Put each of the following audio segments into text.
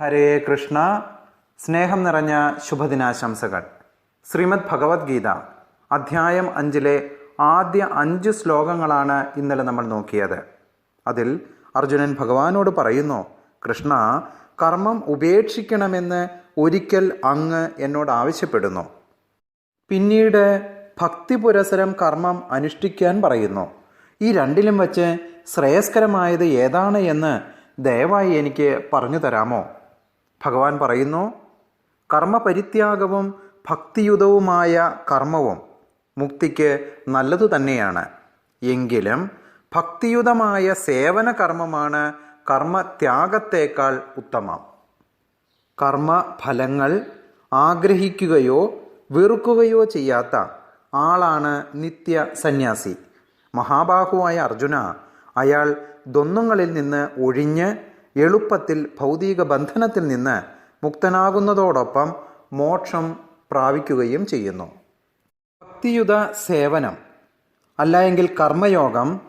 ഹരേ കൃഷ്ണ. സ്നേഹം നിറഞ്ഞ ശുഭദിനാശംസകൾ. ശ്രീമദ് ഭഗവത്ഗീത അധ്യായം അഞ്ചിലെ ആദ്യ അഞ്ച് ശ്ലോകങ്ങളാണ് ഇന്നലെ നമ്മൾ നോക്കിയത്. അതിൽ അർജുനൻ ഭഗവാനോട് പറയുന്നു കൃഷ്ണ കർമ്മം ഉപേക്ഷിക്കണമെന്ന് ഒരിക്കൽ അങ്ങ് എന്നോട് ആവശ്യപ്പെടുന്നു. പിന്നീട് ഭക്തി പുരസരം കർമ്മം അനുഷ്ഠിക്കാൻ പറയുന്നു. ഈ രണ്ടിലും വച്ച് ശ്രേയസ്കരമായത് ഏതാണ് എന്ന് ദയവായി എനിക്ക് പറഞ്ഞു തരാമോ? ഭഗവാൻ പറയുന്നു കർമ്മപരിത്യാഗവും ഭക്തിയുതവുമായ കർമ്മവും മുക്തിക്ക് നല്ലതു തന്നെയാണ്. എങ്കിലും ഭക്തിയുതമായ സേവന കർമ്മമാണ് കർമ്മത്യാഗത്തേക്കാൾ ഉത്തമം. കർമ്മഫലങ്ങൾ ആഗ്രഹിക്കുകയോ വെറുക്കുകയോ ചെയ്യാത്ത ആളാണ് നിത്യ സന്യാസി. മഹാബാഹുവായ അർജുന അയാൾ ദ്വന്ദ്ങ്ങളിൽ നിന്ന് ഒഴിഞ്ഞ് എളുപ്പത്തിൽ ഭൗതിക ബന്ധനത്തിൽ നിന്ന് മുക്തനാകുന്നതോടൊപ്പം മോക്ഷം പ്രാപിക്കുകയും ചെയ്യുന്നു. ഭക്തിയുത സേവനം. അല്ല എങ്കിൽ കർമ്മയോഗം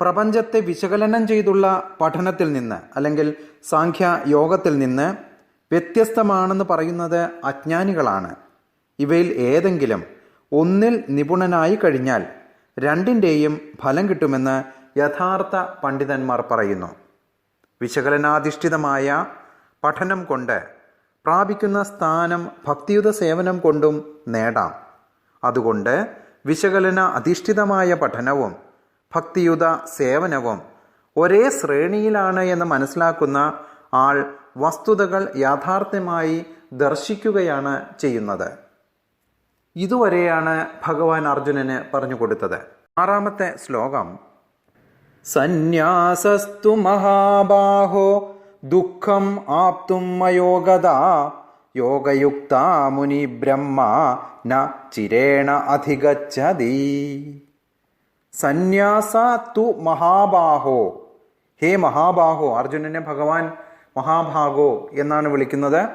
പ്രപഞ്ചത്തെ വിശകലനം ചെയ്തുള്ള പഠനത്തിൽ നിന്ന് അല്ലെങ്കിൽ സാഖ്യ യോഗത്തിൽ നിന്ന് വ്യത്യസ്തമാണെന്ന് പറയുന്നത് അജ്ഞാനികളാണ്. ഇവയിൽ ഏതെങ്കിലും ഒന്നിൽ നിപുണനായി കഴിഞ്ഞാൽ രണ്ടിന്റെയും ഫലം കിട്ടുമെന്ന് യഥാർത്ഥ പണ്ഡിതന്മാർ പറയുന്നു. വിശകലനാധിഷ്ഠിതമായ പഠനം കൊണ്ട് പ്രാപിക്കുന്ന സ്ഥാനം ഭക്തിയുത സേവനം കൊണ്ടും നേടാം. അതുകൊണ്ട് വിശകലന അധിഷ്ഠിതമായ പഠനവും ഭക്തിയുത സേവനവും ഒരേ ശ്രേണിയിലാണ് എന്ന് മനസ്സിലാക്കുന്ന ആൾ വസ്തുതകൾ യാഥാർത്ഥ്യമായി ദർശിക്കുകയാണ് ചെയ്യുന്നത്. ഇതുവരെയാണ് ഭഗവാൻ അർജുനന് പറഞ്ഞു കൊടുത്തത്. ആറാമത്തെ ശ്ലോകം സന്യാസസ്തു മഹാബാഹോ ദുഃഖം ആപ്തും മയോഗത യോഗയുക്ത മുനി ബ്രഹ്മ ന ചിരേണ അധിഗച്ഛതി. സന്യാസ തു മഹാബാഹോ. ഹേ മഹാബാഹോ അർജുനനെ ഭഗവാൻ മഹാഭാഗോ എന്നാണ് വിളിക്കുന്നത്.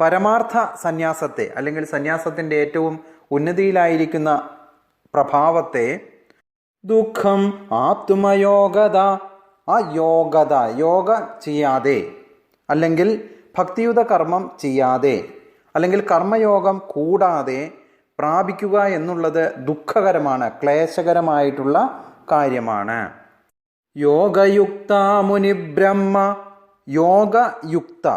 പരമാർത്ഥ സന്യാസത്തെ അല്ലെങ്കിൽ സന്യാസത്തിന്റെ ഏറ്റവും ഉന്നതിയിലായിരിക്കുന്ന പ്രഭാവത്തെ ദുഃഖം ആപ്തുമയോഗത ആ യോഗത യോഗ ചെയ്യാതെ. അല്ലെങ്കിൽ ഭക്തിയുത കർമ്മം ചെയ്യാതെ. അല്ലെങ്കിൽ കർമ്മയോഗം കൂടാതെ പ്രാപിക്കുക എന്നുള്ളത് ദുഃഖകരമാണ് ക്ലേശകരമായിട്ടുള്ള കാര്യമാണ്. യോഗയുക്ത മുനിബ്രഹ്മ യോഗയുക്ത.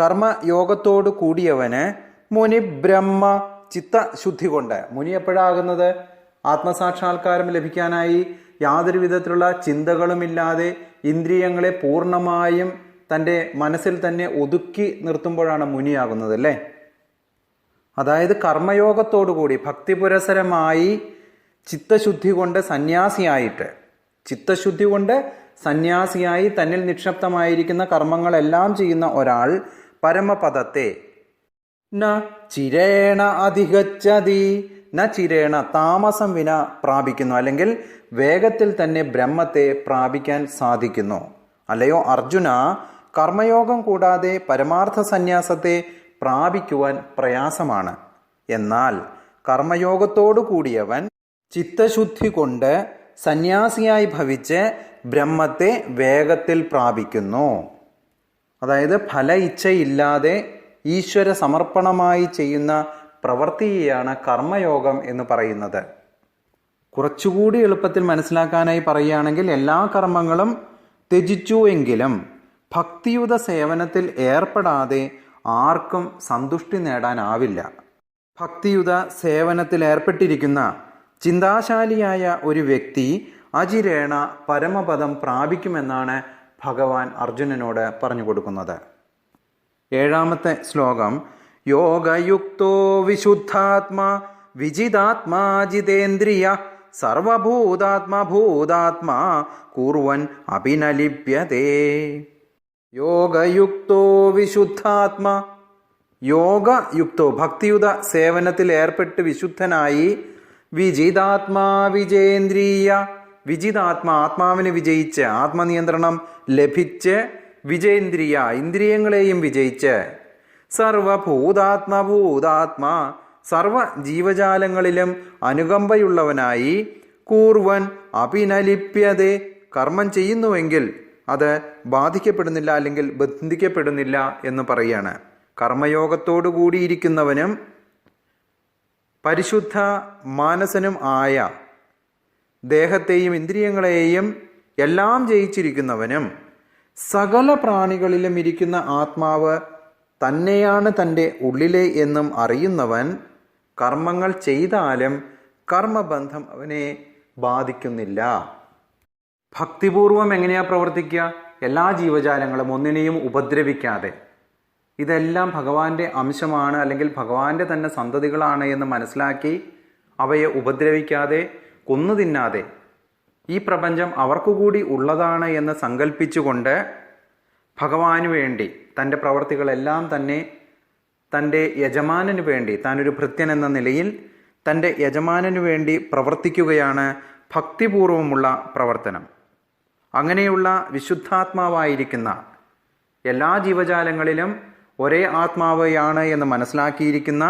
കർമ്മയോഗത്തോടു കൂടിയവന് മുനി ബ്രഹ്മ ചിത്തശുദ്ധി കൊണ്ട്. മുനി എപ്പോഴാകുന്നത്? ആത്മസാക്ഷാത്കാരം ലഭിക്കാനായി യാതൊരു വിധത്തിലുള്ള ചിന്തകളുമില്ലാതെ ഇന്ദ്രിയങ്ങളെ പൂർണമായും തന്റെ മനസ്സിൽ തന്നെ ഒതുക്കി നിർത്തുമ്പോഴാണ് മുനിയാകുന്നത് അല്ലേ? അതായത് കർമ്മയോഗത്തോടുകൂടി ഭക്തിപുരസരമായി ചിത്തശുദ്ധി കൊണ്ട് സന്യാസിയായിട്ട് ചിത്തശുദ്ധി കൊണ്ട് സന്യാസിയായി തന്നിൽ നിക്ഷിപ്തമായിരിക്കുന്ന കർമ്മങ്ങളെല്ലാം ചെയ്യുന്ന ഒരാൾ പരമപദത്തെ. ചിരേണ അധികച്ചതി ന ചിരേണ താമസം വിന പ്രാപിക്കുന്നു. അല്ലെങ്കിൽ വേഗത്തിൽ തന്നെ ബ്രഹ്മത്തെ പ്രാപിക്കാൻ സാധിക്കുന്നു. അല്ലയോ? അർജുന കർമ്മയോഗം കൂടാതെ പരമാർത്ഥ സന്യാസത്തെ പ്രാപിക്കുവാൻ പ്രയാസമാണ്. എന്നാൽ കർമ്മയോഗത്തോടു കൂടിയവൻ ചിത്തശുദ്ധി കൊണ്ട് സന്യാസിയായി ഭവിച്ച് ബ്രഹ്മത്തെ വേഗത്തിൽ പ്രാപിക്കുന്നു. അതായത് ഫല ഇച്ഛയില്ലാതെ ഈശ്വര സമർപ്പണമായി ചെയ്യുന്ന പ്രവൃത്തിയെയാണ് കർമ്മയോഗം എന്ന് പറയുന്നത്. കുറച്ചുകൂടി എളുപ്പത്തിൽ മനസ്സിലാക്കാനായി പറയുകയാണെങ്കിൽ എല്ലാ കർമ്മങ്ങളും ത്യജിച്ചു എങ്കിലും ഭക്തിയുത സേവനത്തിൽ ഏർപ്പെടാതെ ആർക്കും സന്തുഷ്ടി നേടാനാവില്ല. ഭക്തിയുത സേവനത്തിൽ ഏർപ്പെട്ടിരിക്കുന്ന ചിന്താശാലിയായ ഒരു വ്യക്തി അജിരേണ പരമപദം പ്രാപിക്കുമെന്നാണ് ഭഗവാൻ അർജുനനോട് പറഞ്ഞു കൊടുക്കുന്നത്. ഏഴാമത്തെ ശ്ലോകം യോഗയുക്തോ വിശുദ്ധാത്മാ വിജിതാത്മാ ജിതേന്ദ്രിയ സർവഭൂതാത്മഭൂതാത്മാ കൂർവൻ അഭിനലിപ്യതേ. യോഗയുക്തോ വിശുദ്ധാത്മാ യോഗയുക്തോ ഭക്തിയുത സേവനത്തിൽ ഏർപ്പെട്ട് വിശുദ്ധനായി വിജിതാത്മാ വിജേന്ദ്രിയ വിജിതാത്മാ ആത്മാവിനെ വിജയിച്ച് ആത്മനിയന്ത്രണം ലഭിച്ച് വിജയേന്ദ്രിയ ഇന്ദ്രിയങ്ങളെയും വിജയിച്ച് സർവഭൂതാത്മഭൂതാത്മാ സർവ ജീവജാലങ്ങളിലും അനുകമ്പയുള്ളവനായി കൂർവൻ അഭിനലിപ്യതെ. കർമ്മം ചെയ്യുന്നുവെങ്കിൽ അത് ബാധിക്കപ്പെടുന്നില്ല അല്ലെങ്കിൽ ബന്ധിക്കപ്പെടുന്നില്ല എന്ന് പറയാണ്. കർമ്മയോഗത്തോടു കൂടിയിരിക്കുന്നവനും പരിശുദ്ധ മാനസനും ആയ ദേഹത്തെയും ഇന്ദ്രിയങ്ങളെയും എല്ലാം ജയിച്ചിരിക്കുന്നവനും സകല പ്രാണികളിലും ഇരിക്കുന്ന ആത്മാവ് തന്നെയാണ് തന്റെ ഉള്ളിലെ എന്നും അറിയുന്നവൻ കർമ്മങ്ങൾ ചെയ്താലും കർമ്മബന്ധം അവനെ ബാധിക്കുന്നില്ല. ഭക്തിപൂർവം എങ്ങനെയാ പ്രവർത്തിക്കുക? എല്ലാ ജീവജാലങ്ങളും ഒന്നിനെയും ഉപദ്രവിക്കാതെ. ഇതെല്ലാം ഭഗവാന്റെ അംശമാണ് അല്ലെങ്കിൽ ഭഗവാന്റെ തന്നെ സന്തതികളാണ് എന്ന് മനസ്സിലാക്കി അവയെ ഉപദ്രവിക്കാതെ കൊന്നു തിന്നാതെ ഈ പ്രപഞ്ചം അവർക്കു കൂടി ഉള്ളതാണ് എന്ന് സങ്കല്പിച്ചുകൊണ്ട് ഭഗവാന് വേണ്ടി തന്റെ പ്രവർത്തികളെല്ലാം തന്നെ തന്റെ യജമാനന് വേണ്ടി താനൊരു ഭൃത്യൻ എന്ന നിലയിൽ തന്റെ യജമാനന് വേണ്ടി പ്രവർത്തിക്കുകയാണ് ഭക്തിപൂർവമുള്ള പ്രവർത്തനം. അങ്ങനെയുള്ള വിശുദ്ധാത്മാവായിരിക്കുന്ന എല്ലാ ജീവജാലങ്ങളിലും ഒരേ ആത്മാവയാണ് എന്ന് മനസ്സിലാക്കിയിരിക്കുന്ന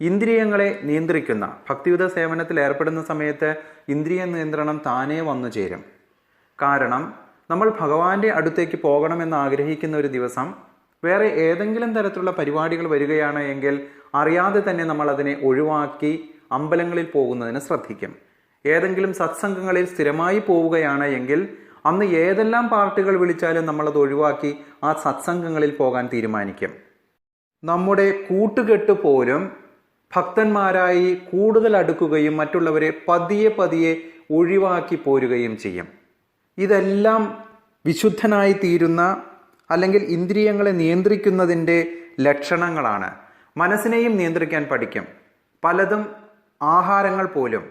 ഇന്ദ്രിയങ്ങളെ നിയന്ത്രിക്കുന്ന ഭക്തിയുത സേവനത്തിൽ ഏർപ്പെടുന്ന സമയത്ത് ഇന്ദ്രിയ നിയന്ത്രണം താനേ വന്നു ചേരും. കാരണം നമ്മൾ ഭഗവാന്റെ അടുത്തേക്ക് പോകണമെന്ന് ആഗ്രഹിക്കുന്ന ഒരു ദിവസം വേറെ ഏതെങ്കിലും തരത്തിലുള്ള പരിപാടികൾ വരികയാണ് എങ്കിൽ അറിയാതെ തന്നെ നമ്മൾ അതിനെ ഒഴിവാക്കി അമ്പലങ്ങളിൽ പോകുന്നതിന് ശ്രദ്ധിക്കും. ഏതെങ്കിലും സത്സംഗങ്ങളിൽ സ്ഥിരമായി പോവുകയാണ് എങ്കിൽ അന്ന് ഏതെല്ലാം പാർട്ടികൾ വിളിച്ചാലും നമ്മളത് ഒഴിവാക്കി ആ സത്സംഗങ്ങളിൽ പോകാൻ തീരുമാനിക്കും. നമ്മുടെ കൂട്ടുകെട്ട് പോലും ഭക്തന്മാരായി കൂടുതൽ അടുക്കുകയും മറ്റുള്ളവരെ പതിയെ പതിയെ ഒഴിവാക്കി പോരുകയും ചെയ്യും. ഇതെല്ലാം വിശുദ്ധനായി തീരുന്ന അല്ലെങ്കിൽ ഇന്ദ്രിയങ്ങളെ നിയന്ത്രിക്കുന്നതിന്റെ ലക്ഷണങ്ങളാണ്. മനസ്സിനെയും നിയന്ത്രിക്കാൻ പഠിക്കും. പലതും ആഹാരങ്ങൾ പോലും.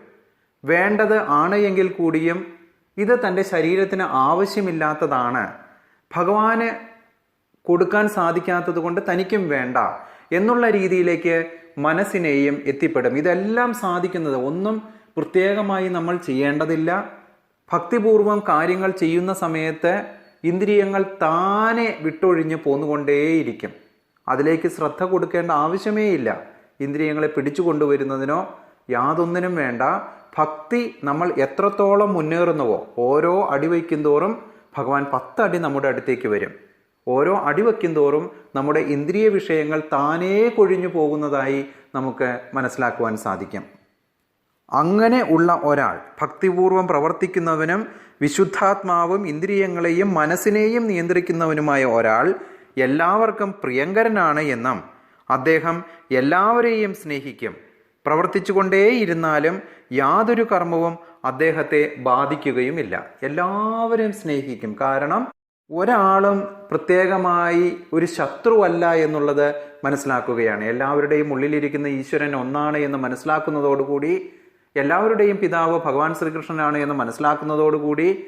വേണ്ടത് ആണ് എങ്കിൽ കൂടിയും ഇത് തന്റെ ശരീരത്തിന് ആവശ്യമില്ലാത്തതാണ്. ഭഗവാന് കൊടുക്കാൻ സാധിക്കാത്തത് കൊണ്ട് തനിക്കും വേണ്ട എന്നുള്ള രീതിയിലേക്ക് മനസ്സിനെയും എത്തിപ്പെടും. ഇതെല്ലാം സാധിക്കുന്നത് ഒന്നും പ്രത്യേകമായി നമ്മൾ ചെയ്യേണ്ടതില്ല. ഭക്തിപൂർവം കാര്യങ്ങൾ ചെയ്യുന്ന സമയത്ത് ഇന്ദ്രിയങ്ങൾ താനെ വിട്ടൊഴിഞ്ഞ് പോന്നുകൊണ്ടേയിരിക്കും. അതിലേക്ക് ശ്രദ്ധ കൊടുക്കേണ്ട ആവശ്യമേ ഇല്ല ഇന്ദ്രിയങ്ങളെ പിടിച്ചു കൊണ്ടുവരുന്നതിനോ യാതൊന്നിനും വേണ്ട. ഭക്തി നമ്മൾ എത്രത്തോളം മുന്നേറുന്നുവോ ഓരോ അടി വയ്ക്കുന്തോറും ഭഗവാൻ പത്തടി നമ്മുടെ അടുത്തേക്ക് വരും. ഓരോ അടി വയ്ക്കുന്തോറും നമ്മുടെ ഇന്ദ്രിയ വിഷയങ്ങൾ താനേ കൊഴിഞ്ഞു പോകുന്നതായി നമുക്ക് മനസ്സിലാക്കുവാൻ സാധിക്കും. അങ്ങനെ ഉള്ള ഒരാൾ ഭക്തിപൂർവം പ്രവർത്തിക്കുന്നവനും വിശുദ്ധാത്മാവും ഇന്ദ്രിയങ്ങളെയും മനസ്സിനെയും നിയന്ത്രിക്കുന്നവനുമായ ഒരാൾ എല്ലാവർക്കും പ്രിയങ്കരനാണ് എന്നും അദ്ദേഹം എല്ലാവരെയും സ്നേഹിക്കും. പ്രവർത്തിച്ചുകൊണ്ടേയിരുന്നാലും യാതൊരു കർമ്മവും അദ്ദേഹത്തെ ബാധിക്കുകയുമില്ല. എല്ലാവരെയും സ്നേഹിക്കും. കാരണം ഒരാളും പ്രത്യേകമായി ഒരു ശത്രുവല്ല എന്നുള്ളത് മനസ്സിലാക്കുകയാണ്. എല്ലാവരുടെയും ഉള്ളിലിരിക്കുന്ന ഈശ്വരൻ ഒന്നാണ് എന്ന് മനസ്സിലാക്കുന്നതോടുകൂടി എല്ലാവരുടെയും പിതാവ് ഭഗവാൻ ശ്രീകൃഷ്ണനാണ് എന്ന് മനസ്സിലാക്കുന്നതോടുകൂടി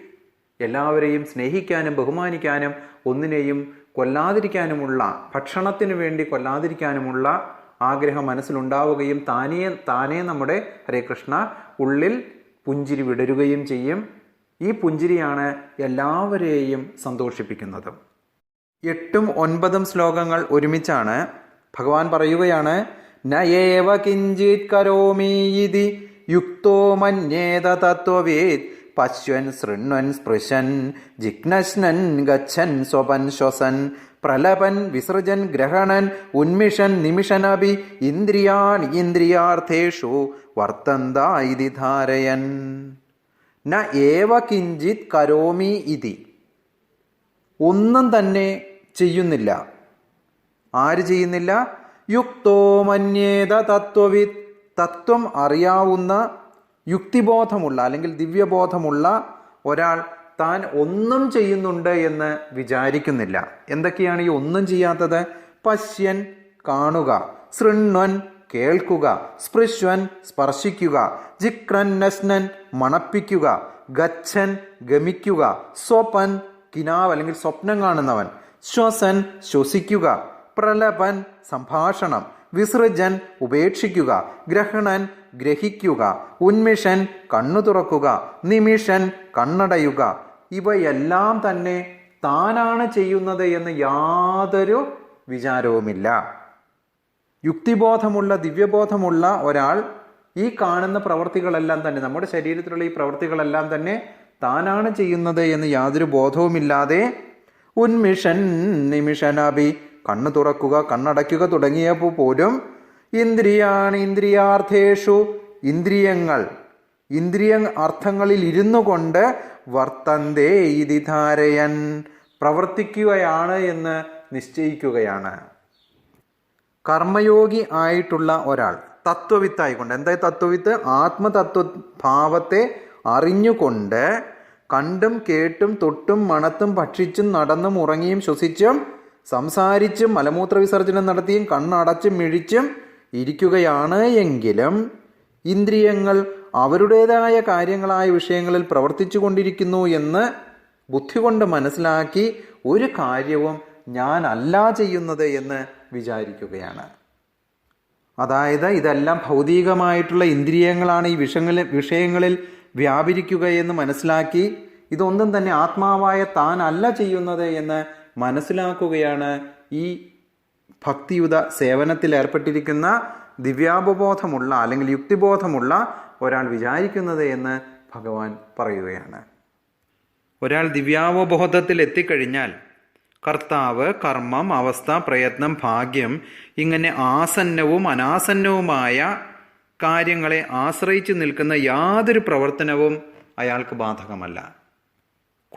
എല്ലാവരെയും സ്നേഹിക്കാനും ബഹുമാനിക്കാനും ഒന്നിനെയും കൊല്ലാതിരിക്കാനുമുള്ള ഭക്ഷണത്തിന് വേണ്ടി കൊല്ലാതിരിക്കാനുമുള്ള ആഗ്രഹം മനസ്സിലുണ്ടാവുകയും താനേ താനേ നമ്മുടെ ഹരേ കൃഷ്ണ ഉള്ളിൽ പുഞ്ചിരി വിടരുകയും ചെയ്യും. ഈ പുഞ്ചിരിയാണ് എല്ലാവരെയും സന്തോഷിപ്പിക്കുന്നത്. എട്ടും ഒൻപതും ശ്ലോകങ്ങൾ ഒരുമിച്ചാണ് ഭഗവാൻ പറയുകയാണ് നയേവ കിഞ്ചിത് കരോമീതി യുക്തോ മന്യേത തത്വവേദ് പശ്വൻ ശൃണ്വൻ സ്പൃശൻ ജിഗ്നശ്നൻ ഗച്ഛൻ സ്വപൻ ശ്വസൻ പ്രലപൻ വിസൃജൻ ഗ്രഹണൻ ഉന്മിഷൻ നിമിഷനഭി ഇന്ദ്രിയാൻ ഇന്ദ്രിയാർത്ഥേഷു വർത്തന്ത ഇതി ധാരയൻ. ന ഏവ കിഞ്ചിത് കരോമി ഇതി. ഒന്നും തന്നെ ചെയ്യുന്നില്ല. ആര് ചെയ്യുന്നില്ല? യുക്തോ മന്യേത തത്വവിത് തത്വം അറിയാവുന്ന യുക്തിബോധമുള്ള അല്ലെങ്കിൽ ദിവ്യബോധമുള്ള ഒരാൾ താൻ ഒന്നും ചെയ്യുന്നുണ്ട് എന്ന് വിചാരിക്കുന്നില്ല. എന്തൊക്കെയാണ് ഈ ഒന്നും ചെയ്യാത്തത്? പശ്യൻ കാണുക ശൃണ്വൻ കേൾക്കുക സ്പൃശ്വൻ സ്പർശിക്കുക ജിക്രൻ നശ്നൻ മണപ്പിക്കുക ഗച്ഛൻ ഗമിക്കുക സ്വപൻ കിനാവ് അല്ലെങ്കിൽ സ്വപ്നം കാണുന്നവൻ ശ്വസൻ ശ്വസിക്കുക പ്രലപൻ സംഭാഷണം വിസൃജൻ ഉപേക്ഷിക്കുക ഗ്രഹണൻ ഗ്രഹിക്കുക ഉന്മിഷൻ കണ്ണു തുറക്കുക നിമിഷൻ കണ്ണടയുക. ഇവയെല്ലാം തന്നെ താനാണ് ചെയ്യുന്നത് എന്ന് യാതൊരു വിചാരവുമില്ല. യുക്തിബോധമുള്ള ദിവ്യബോധമുള്ള ഒരാൾ ഈ കാണുന്ന പ്രവർത്തികളെല്ലാം തന്നെ നമ്മുടെ ശരീരത്തിലുള്ള ഈ പ്രവർത്തികളെല്ലാം തന്നെ താനാണ് ചെയ്യുന്നത് എന്ന് യാതൊരു ബോധവുമില്ലാതെ ഉന്മിഷൻ നിമിഷനഭി കണ്ണു തുറക്കുക കണ്ണടയ്ക്കുക തുടങ്ങിയപ്പോൾ പോലും ഇന്ദ്രിയാണ് ഇന്ദ്രിയാർത്ഥേഷു ഇന്ദ്രിയങ്ങൾ ഇന്ദ്രിയ അർത്ഥങ്ങളിൽ ഇരുന്നു കൊണ്ട് വർത്തന്തേ ഇതി ധാരയൻ പ്രവർത്തിക്കുകയാണ് എന്ന് നിശ്ചയിക്കുകയാണ്. കർമ്മയോഗി ആയിട്ടുള്ള ഒരാൾ തത്വവിത്തായിക്കൊണ്ട് എന്താ തത്വവിത്ത്? ആത്മതത്വ ഭാവത്തെ അറിഞ്ഞുകൊണ്ട് കണ്ടും കേട്ടും തൊട്ടും മണത്തും ഭക്ഷിച്ചും നടന്നും ഉറങ്ങിയും ശ്വസിച്ചും സംസാരിച്ചും മലമൂത്ര വിസർജനം നടത്തിയും കണ്ണടച്ചും മിഴിച്ചും ഇരിക്കുകയാണ് എങ്കിലും ഇന്ദ്രിയങ്ങൾ അവരുടേതായ കാര്യങ്ങളായ വിഷയങ്ങളിൽ പ്രവർത്തിച്ചു കൊണ്ടിരിക്കുന്നു എന്ന് ബുദ്ധി കൊണ്ട് മനസ്സിലാക്കി ഒരു കാര്യവും ഞാനല്ല ചെയ്യുന്നത് എന്ന് വിചാരിക്കുകയാണ്. അതായത് ഇതെല്ലാം ഭൗതികമായിട്ടുള്ള ഇന്ദ്രിയങ്ങളാണ് ഈ വിഷങ്ങളിൽ വിഷയങ്ങളിൽ വ്യാപരിക്കുക എന്ന് മനസ്സിലാക്കി ഇതൊന്നും തന്നെ ആത്മാവായ താൻ അല്ല ചെയ്യുന്നത് എന്ന് മനസ്സിലാക്കുകയാണ് ഈ ഭക്തിയുത സേവനത്തിൽ ഏർപ്പെട്ടിരിക്കുന്ന ദിവ്യാപബോധമുള്ള അല്ലെങ്കിൽ യുക്തിബോധമുള്ള ഒരാൾ വിചാരിക്കുന്നത് എന്ന് ഭഗവാൻ പറയുകയാണ്. ഒരാൾ ദിവ്യാവബോധത്തിൽ എത്തിക്കഴിഞ്ഞാൽ കർത്താവ് കർമ്മം അവസ്ഥ പ്രയത്നം ഭാഗ്യം ഇങ്ങനെ ആസന്നവും അനാസന്നവുമായ കാര്യങ്ങളെ ആശ്രയിച്ചു നിൽക്കുന്ന യാതൊരു പ്രവർത്തനവും അയാൾക്ക് ബാധകമല്ല.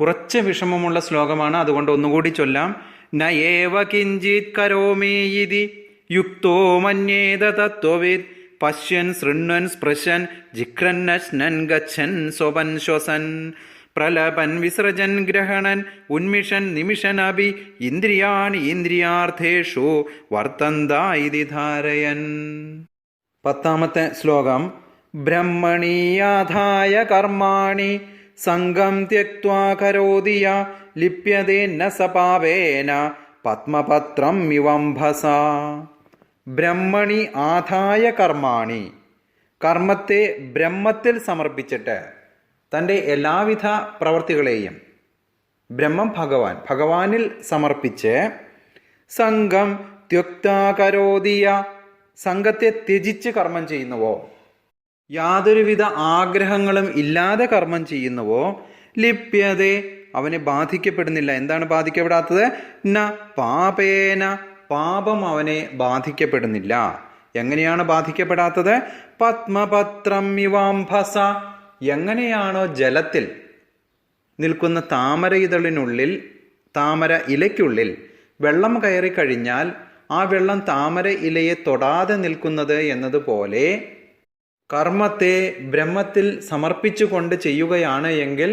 കുറച്ച് വിഷമമുള്ള ശ്ലോകമാണ്. അതുകൊണ്ട് ഒന്നുകൂടി ചൊല്ലാം. നയേവ കിഞ്ചിത് കരോമേയിതി യുക്തോ മന്യേത തത്വവിത് പശ്യൻ ശൃണ്വൻ സ്പൃശൻ ജിഖ്രന്നശ്നൻ ഗച്ഛൻ സ്വപൻ ശ്വസൻ. പ്രലപൻ വിസൃജൻ ഗ്രഹണൻ ഉന്മിഷൻ നിമിഷൻ അഭി. ഇന്ദ്രിയാൻ ഇന്ദ്രിയാർത്ഥേഷു വർത്തന്ത ഇതി ധാരയൻ. പത്താമത്തെ ശ്ലോകം. ബ്രഹ്മണീയാധായ കർമാണി. സംഘം ത്യക്വാ കരോതിയ ലിപ്യതേന്ന സപാവേന പത്മപത്രം ഇവംഭസ ബ്രഹ്മണി ആധായ കർമാണി. കർമ്മത്തെ ബ്രഹ്മത്തിൽ സമർപ്പിച്ചിട്ട് തന്റെ എല്ലാവിധ പ്രവർത്തികളെയും ബ്രഹ്മം ഭഗവാൻ ഭഗവാനിൽ സമർപ്പിച്ച് സംഘം ത്യക്താകരോതിയ സംഘത്തെ ത്യജിച്ച് കർമ്മം ചെയ്യുന്നുവോ? യാതൊരുവിധ ആഗ്രഹങ്ങളും ഇല്ലാതെ കർമ്മം ചെയ്യുന്നുവോ? ലിപ്യതേ അവനെ ബാധിക്കപ്പെടുന്നില്ല. എന്താണ് ബാധിക്കപ്പെടാത്തത്? ന പാപേന പാപം അവനെ ബാധിക്കപ്പെടുന്നില്ല. എങ്ങനെയാണ് ബാധിക്കപ്പെടാത്തത്? പത്മപത്രം ഇവാംഭസ. എങ്ങനെയാണോ ജലത്തിൽ നിൽക്കുന്ന താമര ഇതളിനുള്ളിൽ താമര ഇലയ്ക്കുള്ളിൽ വെള്ളം കയറി കഴിഞ്ഞാൽ ആ വെള്ളം താമര ഇലയെ തൊടാതെ നിൽക്കുന്നത് എന്നതുപോലെ കർമ്മത്തെ ബ്രഹ്മത്തിൽ സമർപ്പിച്ചുകൊണ്ട് ചെയ്യുകയാണ് എങ്കിൽ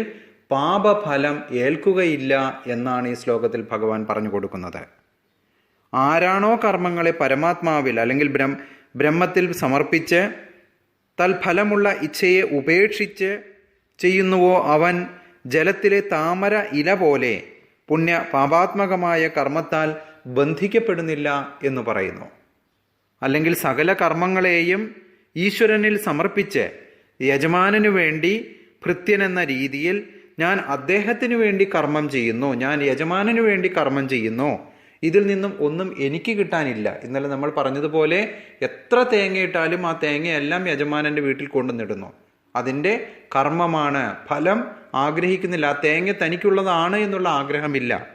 പാപഫലം ഏൽക്കുകയില്ല എന്നാണ് ഈ ശ്ലോകത്തിൽ ഭഗവാൻ പറഞ്ഞു കൊടുക്കുന്നത്. ആരാണോ കർമ്മങ്ങളെ പരമാത്മാവിൽ അല്ലെങ്കിൽ ബ്രഹ്മ ബ്രഹ്മത്തിൽ സമർപ്പിച്ച് തൽഫലമുള്ള ഇച്ഛയെ ഉപേക്ഷിച്ച് ചെയ്യുന്നുവോ അവൻ ജലത്തിലെ താമര ഇല പോലെ പുണ്യ പാപാത്മകമായ കർമ്മത്താൽ ബന്ധിക്കപ്പെടുന്നില്ല എന്ന് പറയുന്നു. അല്ലെങ്കിൽ സകല കർമ്മങ്ങളെയും ഈശ്വരനിൽ സമർപ്പിച്ച് യജമാനു വേണ്ടി ഭൃത്യൻ എന്ന രീതിയിൽ ഞാൻ അദ്ദേഹത്തിന് വേണ്ടി കർമ്മം ചെയ്യുന്നു. ഞാൻ യജമാനു വേണ്ടി കർമ്മം ചെയ്യുന്നു. ഇതിൽ നിന്നും ഒന്നും എനിക്ക് കിട്ടാനില്ല. ഇന്നലെ നമ്മൾ പറഞ്ഞതുപോലെ എത്ര തേങ്ങയിട്ടാലും ആ തേങ്ങയെല്ലാം യജമാനന്റെ വീട്ടിൽ കൊണ്ടുവന്നിടുന്നു. അതിന്റെ കർമ്മമാണ്. ഫലം ആഗ്രഹിക്കുന്നില്ല. ആ തേങ്ങ തനിക്കുള്ളതാണ് എന്നുള്ള ആഗ്രഹമില്ല.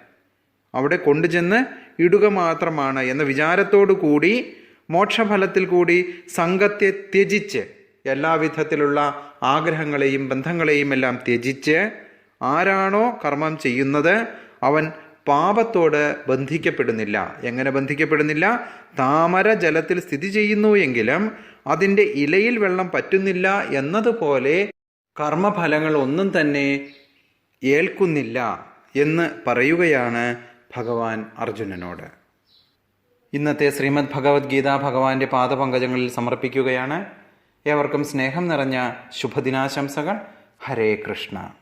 അവിടെ കൊണ്ടുചെന്ന് ഇടുക മാത്രമാണ് എന്ന വിചാരത്തോടു കൂടി മോക്ഷഫലത്തിൽ കൂടി സംഘത്തെ ത്യജിച്ച് എല്ലാവിധത്തിലുള്ള ആഗ്രഹങ്ങളെയും ബന്ധങ്ങളെയും എല്ലാം ത്യജിച്ച് ആരാണോ കർമ്മം ചെയ്യുന്നത് അവൻ പാപത്തോട് ബന്ധിക്കപ്പെടുന്നില്ല. എങ്ങനെ ബന്ധിക്കപ്പെടുന്നില്ല? താമര ജലത്തിൽ സ്ഥിതി ചെയ്യുന്നു എങ്കിലും അതിന്റെ ഇലയിൽ വെള്ളം പറ്റുന്നില്ല എന്നതുപോലെ കർമ്മഫലങ്ങൾ ഒന്നും തന്നെ ഏൽക്കുന്നില്ല എന്ന് പറയുകയാണ് ഭഗവാൻ അർജുനനോട്. ഇന്നത്തെ ശ്രീമദ് ഭഗവത്ഗീത ഭഗവാന്റെ പാദപങ്കജങ്ങളിൽ സമർപ്പിക്കുകയാണ്. ഏവർക്കും സ്നേഹം നിറഞ്ഞ ശുഭദിനാശംസകൾ. ഹരേ കൃഷ്ണ.